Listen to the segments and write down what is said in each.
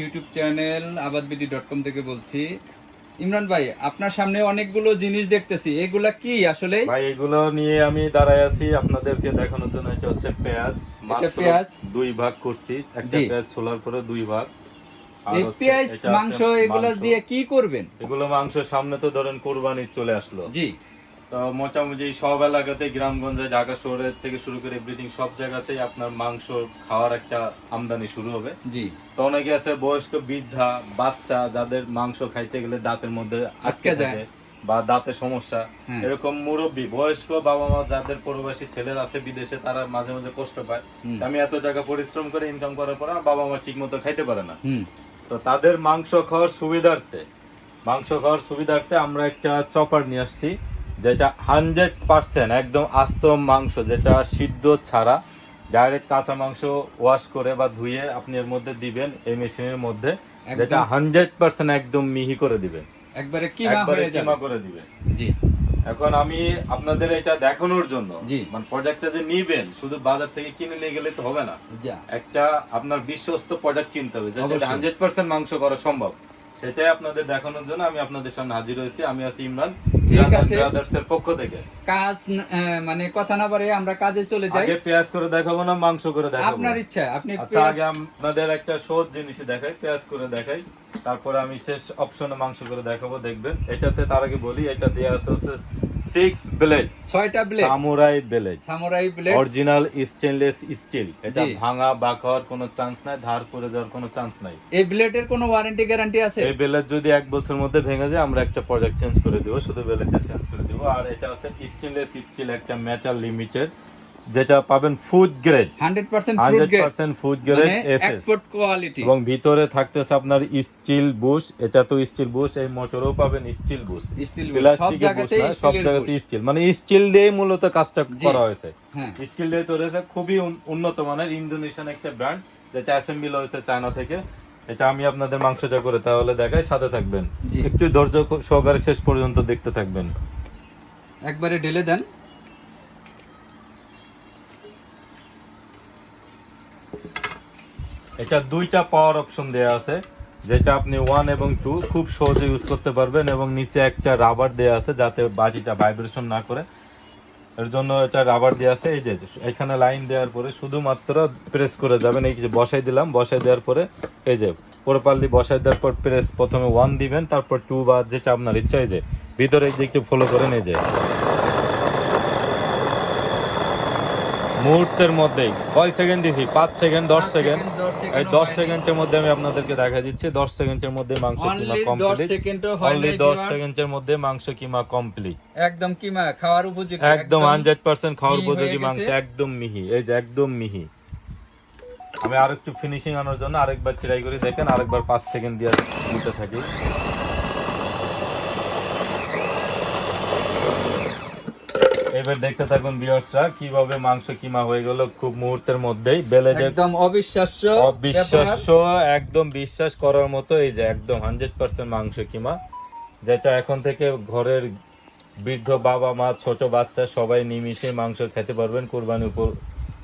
YouTube channel Abadbd dot com থেকে বলছি। ইমরান ভাই আপনার সামনে অনেকগুলো জিনিস দেখতেছি। এগুলা কি আসলে? ভাই এগুলো নিয়ে আমি দাঁড়ায় আছি। আপনাদেরকে দেখানোর জন্য এটা হচ্ছে পেঁয়াজ। মাত্র পেঁয়াজ? দুই ভাগ করছি। একটা পেঁয়াজ ছোলার পরে দুই ভাগ। এই পেঁয়াজ মাংস এগুলা দিয়ে কি করবেন? এগুলো মাংস সামনে তো ধরেন কোরবানি চলে আসলো। জি। তো মোটামুটি সব এলাকাতে গ্রামগঞ্জে ঢাকা শহরের থেকে শুরু করে এভরিথিং সব জায়গাতেই আপনার মাংস খাওয়ার একটা আমদানি শুরু হবে। জি। তো অনেকে আছে বয়স্ক বৃদ্ধা বাচ্চা যাদের মাংস খাইতে গেলে দাঁতের মধ্যে আটকে যায়। বা দাঁতের সমস্যা। হ্যাঁ। এরকম মুরব্বী বয়স্ক বাবা মা যাদের প্রবাসী ছেলেরা আছে বিদেশে তারা মাঝে মাঝে কষ্ট পায়। আমি এত টাকা পরিশ্রম করে ইনকাম করার পর বাবা মা ঠিক মতো খাইতে পারে না। তো তাদের মাংস খাওয়ার সুবিধার্থে মাংস খাওয়ার সুবিধার্থে আমরা একটা চপার নিয়ে আসছি। যেটা হান্ড্রেড পার্সেন্ট একদম আস্ত মাংস যেটা সিদ্ধ ছাড়া। ডাইরেক্ট কাঁচা মাংস ওয়াশ করে বা ধুয়ে আপনি এর মধ্যে দিবেন এই মেশিনের মধ্যে। যেটা হান্ড্রেড পার্সেন্ট একদম মিহি করে দিবেন। একবারে কিমা একবারে হয়ে কিমা করে দিবেন। জি। এখন আমি আপনাদের এটা দেখানোর জন্য। মানে প্রোডাক্টটা যে নিবেন শুধু বাজার থেকে কিনে নিয়ে গেলে তো হবে না। একটা আপনার বিশ্বস্ত প্রোডাক্ট কিনতে হবে যেটা হান্ড্রেড পার্সেন্ট মাংস করা সম্ভব। সেটাই আপনাদের দেখানোর জন্য আমি আপনাদের সামনে হাজির হয়েছি। আমি আছি ইমরান ঠিক আছে। ব্রাদার্সের পক্ষ থেকে। কাজ মানে কথা না পারে আমরা কাজে চলে যাই। আগে পেঁয়াজ করে দেখাবো না মাংস করে দেখাবো আপনার ইচ্ছা আপনি আচ্ছা আগে আপনাদের একটা সহজ জিনিস দেখাই পেঁয়াজ করে দেখাই। তারপরে আমি শেষ অপশনে মাংস করে দেখাবো দেখবেন। এটাতে তার আগে বলি এটা দেওয়া আছে সিক্স ব্লেড ছয়টা blade samurai blade samurai blade original stainless steel এটা ভাঙা বা খাওয়ার কোনো চান্স নাই ধার পড়ে যাওয়ার কোনো চান্স নাই। এই ব্লেডের কোনো ওয়ারেন্টি গ্যারান্টি আছে? এই ব্লেড যদি এক বছরের মধ্যে ভেঙে যায় আমরা একটা প্রোডাক্ট চেঞ্জ করে দেব শুধু ব্লেডটা চেঞ্জ করে দেব। আর এটা আছে স্টেনলেস স্টিল একটা মেটাল লিমিটেড যেটা পাবেন food grade 100% hundred percent food grade export quality এবং ভিতরে থাকতেছে আপনার স্টিল বুশ এটা তো স্টিল বুশ এই মোটরও পাবেন স্টিল বুশ স্টিল সব সব জায়গাতে স্টিল মানে স্টিল দিয়ে মূলত কাজটা করা হয়েছে। হ্যাঁ। স্টিল দিয়ে তৈরি হয়েছে খুবই উন্নত মানের ইন্দোনেশিয়ান একটা ব্র্যান্ড যেটা অ্যাসেম্বল হয়েছে চায়না থেকে। এটা আমি আপনাদের মাংসটা করে তাহলে দেখাই সাথে থাকবেন। একটু ধৈর্য সহকারে শেষ পর্যন্ত দেখতে থাকবেন। একবারে ঢেলে দেন। এটা দুইটা পাওয়ার অপশন দেয়া আছে যেটা আপনি ওয়ান এবং টু খুব সহজে ইউজ করতে পারবেন এবং নিচে একটা রাবার দেয়া আছে যাতে বাজিটা ভাইব্রেশন না করে। এর জন্য এটা রাবার দেওয়া আছে এই যে এখানে লাইন দেওয়ার পরে শুধুমাত্র প্রেস করে যাবেন। এই যে বসাই দিলাম বসাই দেওয়ার পরে এই যে প্রপারলি বসাই দেওয়ার পর প্রেস প্রথমে ওয়ান দিবেন তারপর টু বা যেটা আপনার ইচ্ছা এই যে ভিতরে এই যে একটু ফলো করে নিয়ে যায় মুহূর্তের মধ্যেই কয় সেকেন্ড দিছি? পাঁচ সেকেন্ড দশ সেকেন্ড সেকেন্ড, দশ সেকেন্ড। এই দশ হয়নি। সেকেন্ডের মধ্যে আমি আপনাদেরকে দেখা দিচ্ছি। দশ সেকেন্ডের মধ্যে মাংস কিমা 10 কমপ্লিট সেকেন্ডও হয় অনলি নাই, দশ viewers। সেকেন্ডের মধ্যে মাংস কিমা কমপ্লিট একদম কিমা খাওয়ার উপযোগী একদম হান্ড্রেড পার্সেন্ট খাওয়ার মিহি উপযোগী মাংস একদম মিহি। এই যে একদম মিহি। আমি আর একটু ফিনিশিং আনার জন্য আরেকবার ট্রাই করে। দেখেন আরেকবার পাঁচ সেকেন্ড দিয়ে দিতে থাকি। এবার দেখতে থাকুন ভিউয়ার্সরা কীভাবে মাংস কিমা হয়ে গেল খুব মুহূর্তের মধ্যেই। বেলে একদম অবিশ্বাস্য। অবিশ্বাস্য একদম বিশ্বাস করার মতো এই যে একদম হান্ড্রেড পার্সেন্ট মাংস কিমা যেটা এখন থেকে ঘরের বৃদ্ধ বাবা মা ছোট বাচ্চা সবাই নিমিশে মাংস খেতে পারবেন কোরবানি উপ-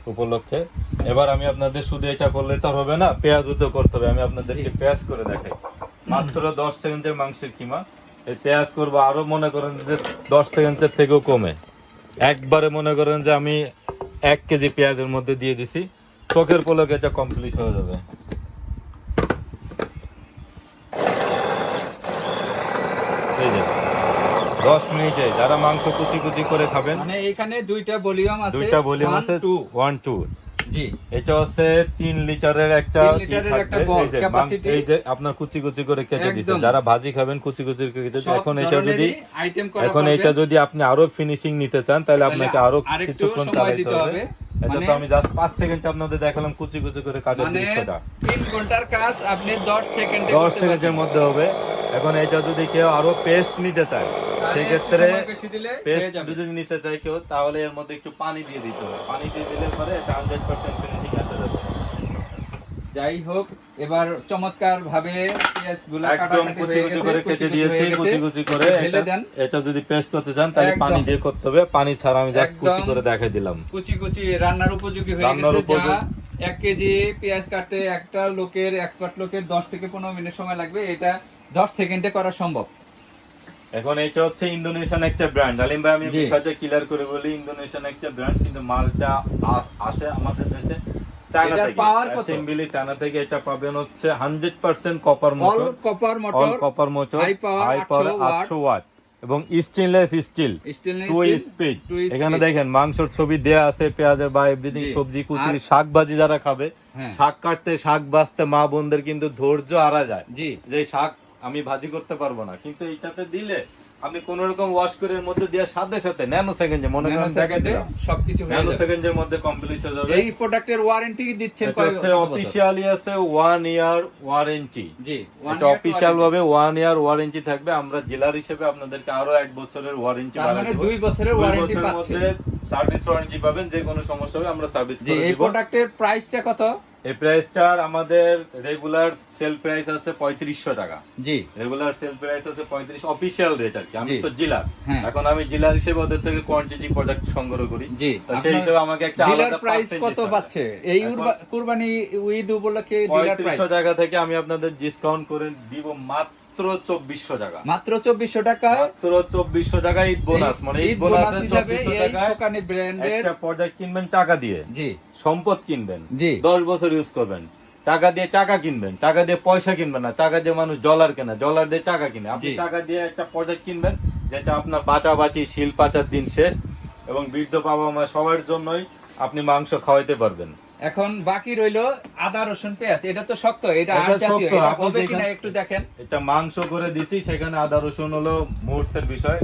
উপলক্ষে। এবার আমি আপনাদের শুধু এটা করলে তো হবে না পেঁয়াজ তো করতে হবে। আমি আপনাদেরকে পেঁয়াজ করে দেখাই। মাত্র দশ সেকেন্ডের মাংসের কিমা। এই পেঁয়াজ করব আরও মনে করেন যে দশ সেকেন্ডের থেকেও কমে। একবারে মনে করেন যে আমি এক কেজি পেঁয়াজের মধ্যে দিয়ে দিছি চোখের পোলকে এটা কমপ্লিট হয়ে যাবে দশ মিনিটে যারা মাংস কুচি কুচি করে খাবেন মানে এখানে দুইটা ভলিউম আছে দুইটা ভলিউম আছে। One two G. এটা হচ্ছে তিন লিটারের একটা লিটারের একটা এই যে এই যে আপনার কুচি কুচি করে কেটে দিছে যারা ভাজি খাবেন কুচি কুচি করে কেটে। এখন এটা যদি আইটেম করা এখন এটা যদি আপনি আরও ফিনিশিং নিতে চান তাহলে আপনাকে আরও কিছুক্ষণ চালাইতে চালাতে হবে। এটা মানে- তো আমি জাস্ট পাঁচ সেকেন্ড আপনাদের দেখালাম কুচি কুচি করে কাটার মানে দৃশ্যটা। তিন ঘণ্টার কাজ আপনি দশ সেকেন্ডে দশ সেকেন্ডের মধ্যে হবে। এখন এটা যদি কেউ আরও পেস্ট নিতে চায় সেক্ষেত্রে পেস্ট যদি নিতে চায় কেউ তাহলে এর মধ্যে একটু পানি দিয়ে দিতে হবে। পানি দিয়ে দিলে পরে এটা হান্ড্রেড পার্সেন্ট যাই হোক এবার চমৎকার ভাবে পেঁয়াজগুলা একদম কুচি কুচি করে কেটে দিয়েছি কুচি কুচি করে এটা- দেন। এটা যদি পেস্ট করতে চান তাহলে পানি দিয়ে করতে হবে। পানি ছাড়া আমি জাস্ট কুচি করে দেখাই দিলাম। কুচি কুচি রান্নার উপযোগী হয়ে রান্নার উপযোগী। এক কেজি পেঁয়াজ কাটতে একটা লোকের এক্সপার্ট লোকের দশ থেকে পনেরো মিনিট সময় লাগবে এটা দশ সেকেন্ডে করা সম্ভব। এখন এটা হচ্ছে ইন্দোনেশিয়ান একটা ব্র্যান্ড আলিম ভাই আমি। বিষয়টা ক্লিয়ার করে বলি। ইন্দোনেশিয়ান একটা ব্র্যান্ড কিন্তু মালটা আসে আমাদের দেশে। চায়না থেকে। অ্যাসেম্বলি চায়না থেকে এটা পাবেন হচ্ছে hundred percent copper all motor all copper motor high power 800 watt এবং স্টেনলেস স্টিল টু স্পিড এখানে দেখেন মাংসর ছবি দেয়া আছে পেঁয়াজের বা এভরিথিং সবজি কুচি শাক ভাজি যারা খাবে হ্যাঁ। শাক কাটতে শাক বাঁচতে মা বোনদের কিন্তু ধৈর্য আরা যায়। যে শাক আমি ভাজি করতে পারব না কিন্তু এইটাতে দিলে আপনি কোন রকম ওয়াশ করে মধ্যে দেওয়ার সাথে সাথে ন্যানো সেকেন্ডে মনে করেন সেকেন্ডে সবকিছু ন্যানো সেকেন্ডের মধ্যে কমপ্লিট হয়ে যাবে। এই প্রোডাক্টের ওয়ারেন্টি দিচ্ছেন কয় হচ্ছে? অফিসিয়ালি আছে ওয়ান ইয়ার ওয়ারেন্টি জি এটা অফিসিয়াল ভাবে ওয়ান ইয়ার ওয়ারেন্টি থাকবে। আমরা জেলার হিসেবে আপনাদেরকে আরও এক বছরের ওয়ারেন্টি তার মানে দুই বছরের ওয়ারেন্টি পাচ্ছেন। সার্ভিস ওয়ারেন্টি পাবেন যে কোনো সমস্যা হবে আমরা সার্ভিস করে এই দিব। প্রোডাক্টের প্রাইসটা কত? এই প্রাইসটার আমাদের রেগুলার সেল প্রাইস আছে পঁয়ত্রিশশো টাকা। জি। রেগুলার সেল প্রাইস আছে পঁয়ত্রিশ অফিসিয়াল রেট আর কি। আমি তো জেলার হ্যাঁ। এখন আমি জেলার হিসেবে ওদের থেকে কোয়ান্টিটি প্রোডাক্ট সংগ্রহ করি। জি। সেই হিসেবে আমাকে একটা আলাদা প্রাইস কত পাচ্ছে? এই কুরবানি ঈদ উপলক্ষে পঁয়ত্রিশশো টাকা থেকে আমি আপনাদের ডিসকাউন্ট করে দিব মাত্র চব্বিশশো টাকা। মাত্র চব্বিশশো টাকা। মাত্র চব্বিশশো টাকা ঈদ বোনাস মানে ঈদ বোনাস হিসাবে শোকানি ব্র্যান্ডের একটা প্রোডাক্ট কিনবেন টাকা দিয়ে। জি। সম্পদ কিনবেন। জি। দশ বছর ইউজ করবেন। টাকা দিয়ে টাকা কিনবেন। টাকা দিয়ে পয়সা কিনবেন না। টাকা দিয়ে মানুষ ডলার কেনে। ডলার দিয়ে টাকা কিনে। আপনি টাকা দিয়ে একটা প্রোডাক্ট কিনবেন যেটা আপনার বাঁচাবাচি শিল পাচার দিন শেষ এবং বৃদ্ধ বাবা মা সবার জন্যই আপনি মাংস খাওয়াইতে পারবেন। এখন বাকি রইল আদা রসুন পেঁয়াজ। এটা তো শক্ত এটা আর জাতীয় এটা হবে কিনা একটু দেখেন। এটা মাংস করে দিছি সেখানে আদা রসুন হলো মুহূর্তের বিষয়।